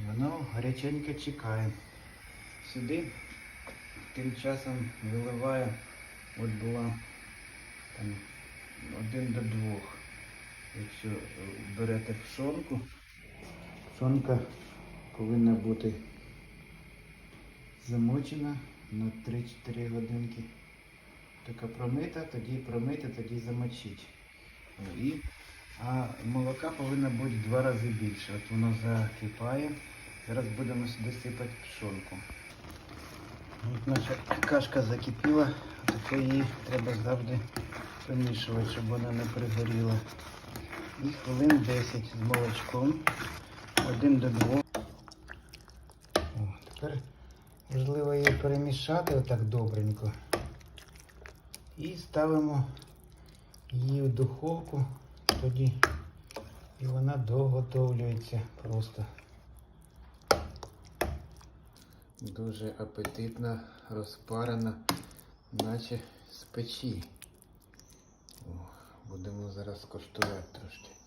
І Воно гаряченьке чекає. Сюди тим часом виливаю, от була там один до двох. Якщо берете пшонку, пшонка повинна бути замочена на 3-4 годинки. Така промита, тоді промити, тоді замочить. І, а молока повинно бути в два рази більше. От воно закипає. Зараз будемо сюди сипати пшонку. От наша кашка закипіла, таке її треба завжди помішувати, щоб вона не пригоріла. І хвилин 10 з молочком. Один до двох. О, тепер важливо її перемішати отак добренько. І ставимо її в духовку, тоді і вона доготовлюється просто. Дуже апетитна, розпарена, наче з печі. О, будемо зараз коштувати трошки.